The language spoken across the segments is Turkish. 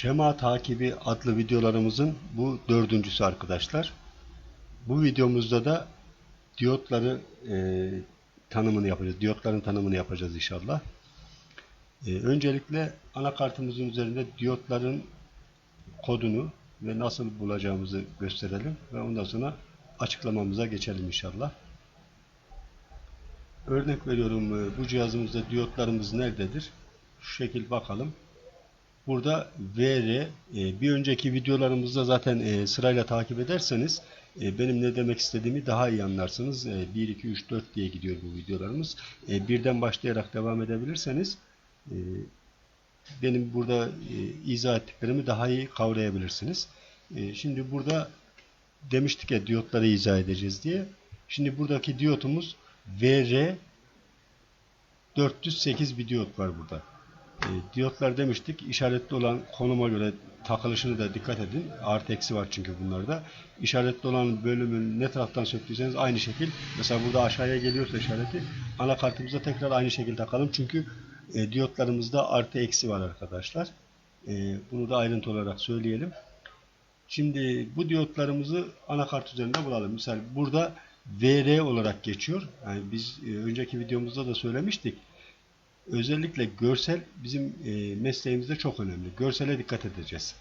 Şema takibi adlı videolarımızın bu dördüncüsü arkadaşlar. Bu videomuzda da diyotları e, tanımını yapacağız. Diyotların tanımını yapacağız inşallah. E, öncelikle anakartımızın üzerinde diyotların kodunu ve nasıl bulacağımızı gösterelim ve ondan sonra açıklamamıza geçelim inşallah. Örnek veriyorum e, bu cihazımızda diyotlarımız nerededir? Şu şekil bakalım. Burada VR e, bir önceki videolarımızda zaten e, sırayla takip ederseniz e, benim ne demek istediğimi daha iyi anlarsınız. 1, 2, 3, 4 diye gidiyor bu videolarımız. Birden başlayarak devam edebilirseniz benim burada izah ettiklerimi daha iyi kavrayabilirsiniz. Şimdi burada demiştik ya diyotları izah edeceğiz diye. Şimdi buradaki diyotumuz VR 408 bir diyot var burada. E, diyotlar demiştik işaretli olan konuma göre takılışını da dikkat edin. Artı eksi var çünkü bunlarda. İşaretli olan bölümün ne taraftan söktüyseniz aynı şekil. Mesela burada aşağıya geliyorsa işareti anakartımıza tekrar aynı şekilde takalım. Çünkü e, diyotlarımızda artı eksi var arkadaşlar. E, bunu da ayrıntı olarak söyleyelim. Şimdi bu diyotlarımızı anakart üzerinde bulalım. Mesela burada VR olarak geçiyor. Yani biz e, önceki videomuzda da söylemiştik. Özellikle görsel bizim e, mesleğimizde çok önemli. Görsele dikkat edeceğiz.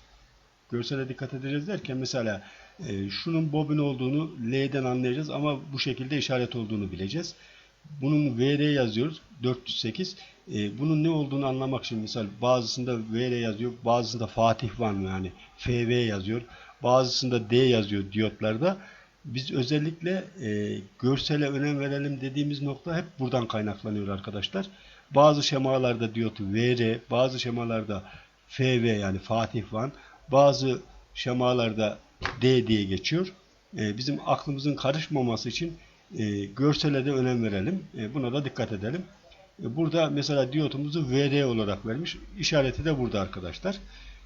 Görsele dikkat edeceğiz derken mesela e, şunun bobin olduğunu L'den anlayacağız ama bu şekilde işaret olduğunu bileceğiz. Bunun VR yazıyoruz 408. E, bunun ne olduğunu anlamak için mesela bazısında VR yazıyor, bazısında Fatih Van yani FV yazıyor, bazısında D yazıyor diyotlarda. Biz özellikle e, görsele önem verelim dediğimiz nokta hep buradan kaynaklanıyor arkadaşlar. Bazı şemalarda diyotu VR, bazı şemalarda FV yani Fatih Van, bazı şemalarda D diye geçiyor. E, bizim aklımızın karışmaması için e, görsele de önem verelim. E, buna da dikkat edelim. E, burada mesela diyotumuzu VD olarak vermiş. İşareti de burada arkadaşlar.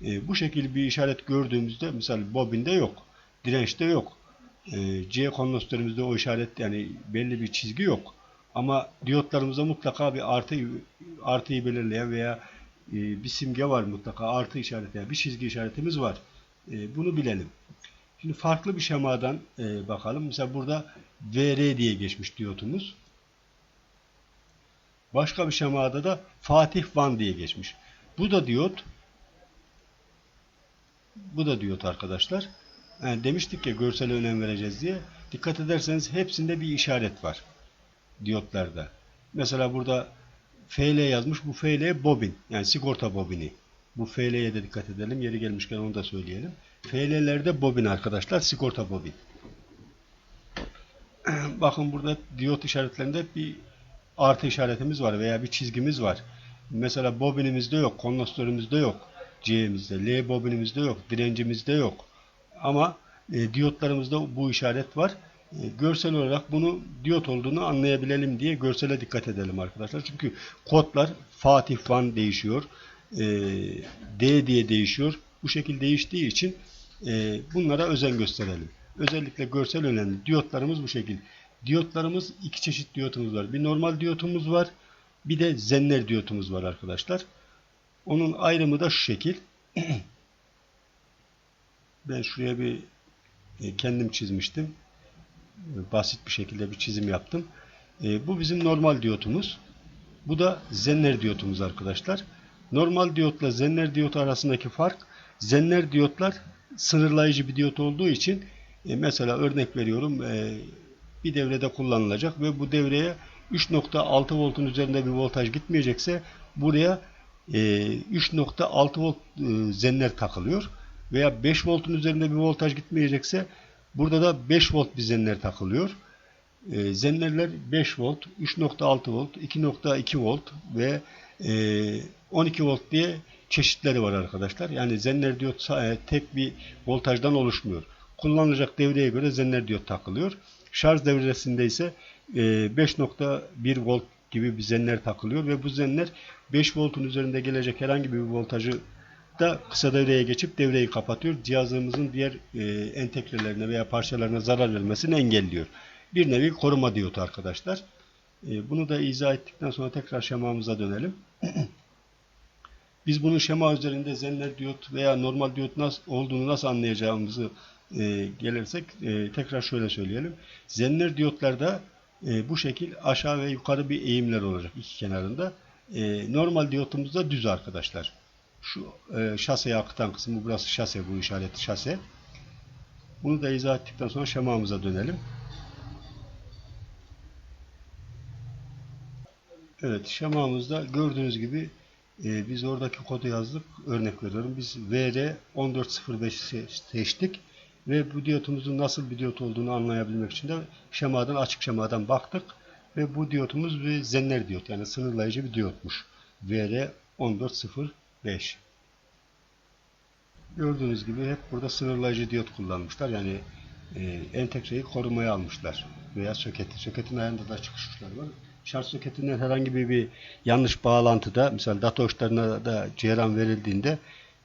E, bu şekilde bir işaret gördüğümüzde mesela bobinde yok. Dirençte yok. E, C kondansatörümüzde o işaret yani belli bir çizgi yok. Ama diyotlarımızda mutlaka bir artı artıyı belirleyen veya e, bir simge var mutlaka artı işareti yani bir çizgi işaretimiz var. E, bunu bilelim. Şimdi farklı bir şemadan e, bakalım. Mesela burada VR diye geçmiş diyotumuz. Başka bir şemada da Fatih Van diye geçmiş. Bu da diyot. Bu da diyot arkadaşlar. Yani demiştik ya görsele önem vereceğiz diye. Dikkat ederseniz hepsinde bir işaret var diyotlarda. Mesela burada FL yazmış. Bu FL bobin. Yani sigorta bobini. Bu FL'ye de dikkat edelim. Yeri gelmişken onu da söyleyelim. FL'lerde bobin arkadaşlar. Sigorta bobin. Bakın burada diyot işaretlerinde bir artı işaretimiz var veya bir çizgimiz var. Mesela bobinimizde yok. Kondansatörümüzde yok. C'mizde. L bobinimizde yok. Direncimizde yok. Ama e, diyotlarımızda bu işaret var. E, görsel olarak bunu diyot olduğunu anlayabilelim diye görsele dikkat edelim arkadaşlar. Çünkü kodlar Fatih Van değişiyor. E, D diye değişiyor. Bu şekilde değiştiği için e, bunlara özen gösterelim. Özellikle görsel önemli. Diyotlarımız bu şekilde. Diyotlarımız iki çeşit diyotumuz var. Bir normal diyotumuz var. Bir de zenner diyotumuz var arkadaşlar. Onun ayrımı da şu şekil. ben şuraya bir kendim çizmiştim basit bir şekilde bir çizim yaptım. E, bu bizim normal diyotumuz. Bu da zenner diyotumuz arkadaşlar. Normal diyotla zenner diyot arasındaki fark zenner diyotlar sınırlayıcı bir diyot olduğu için e, mesela örnek veriyorum e, bir devrede kullanılacak ve bu devreye 3.6 voltun üzerinde bir voltaj gitmeyecekse buraya e, 3.6 volt e, zenner takılıyor veya 5 voltun üzerinde bir voltaj gitmeyecekse Burada da 5 volt bir zenler takılıyor. E, zenlerler 5 volt, 3.6 volt, 2.2 volt ve e, 12 volt diye çeşitleri var arkadaşlar. Yani zenler diyot e, tek bir voltajdan oluşmuyor. Kullanılacak devreye göre zenler diyot takılıyor. Şarj devresinde ise e, 5.1 volt gibi bir zenler takılıyor ve bu zenler 5 voltun üzerinde gelecek herhangi bir voltajı da kısa devreye geçip devreyi kapatıyor. Cihazımızın diğer e, entegrelerine veya parçalarına zarar vermesini engelliyor. Bir nevi koruma diyotu arkadaşlar. E, bunu da izah ettikten sonra tekrar şemamıza dönelim. Biz bunun şema üzerinde zenler diyot veya normal diyot nasıl olduğunu nasıl anlayacağımızı e, gelirsek e, tekrar şöyle söyleyelim. Zenler diyotlarda e, bu şekil aşağı ve yukarı bir eğimler olacak iki kenarında. E, normal diyotumuzda düz arkadaşlar. Şu e, şaseye akıtan kısmı burası şase bu işaret şase. Bunu da izah ettikten sonra şemamıza dönelim. Evet şemamızda gördüğünüz gibi e, biz oradaki kodu yazdık. Örnek veriyorum. Biz VR 1405 seçtik ve bu diyotumuzun nasıl bir diyot olduğunu anlayabilmek için de şemadan açık şemadan baktık ve bu diyotumuz bir zenner diyot yani sınırlayıcı bir diyotmuş. VR 1405 Gördüğünüz gibi hep burada sınırlayıcı diyot kullanmışlar. Yani e, entegreyi korumaya almışlar. Veya soketi. Soketin ayağında da çıkış uçları var. Şarj soketinden herhangi bir, bir yanlış bağlantıda mesela data uçlarına da ceyran verildiğinde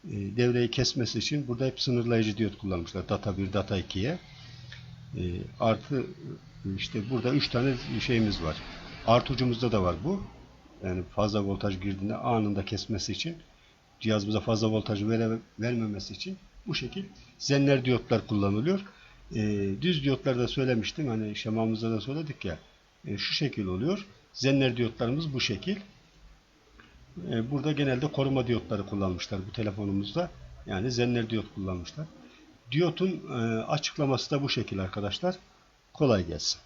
e, devreyi kesmesi için burada hep sınırlayıcı diyot kullanmışlar. Data 1, data 2'ye. E, artı e, işte burada 3 tane şeyimiz var. Artı ucumuzda da var bu. Yani fazla voltaj girdiğinde anında kesmesi için cihazımıza fazla voltaj vere, vermemesi için bu şekil zenler diyotlar kullanılıyor. E, düz diyotlar da söylemiştim. Hani şemamızda da söyledik ya. E, şu şekil oluyor. Zenler diyotlarımız bu şekil. E, burada genelde koruma diyotları kullanmışlar bu telefonumuzda. Yani zenler diyot kullanmışlar. Diyotun e, açıklaması da bu şekil arkadaşlar. Kolay gelsin.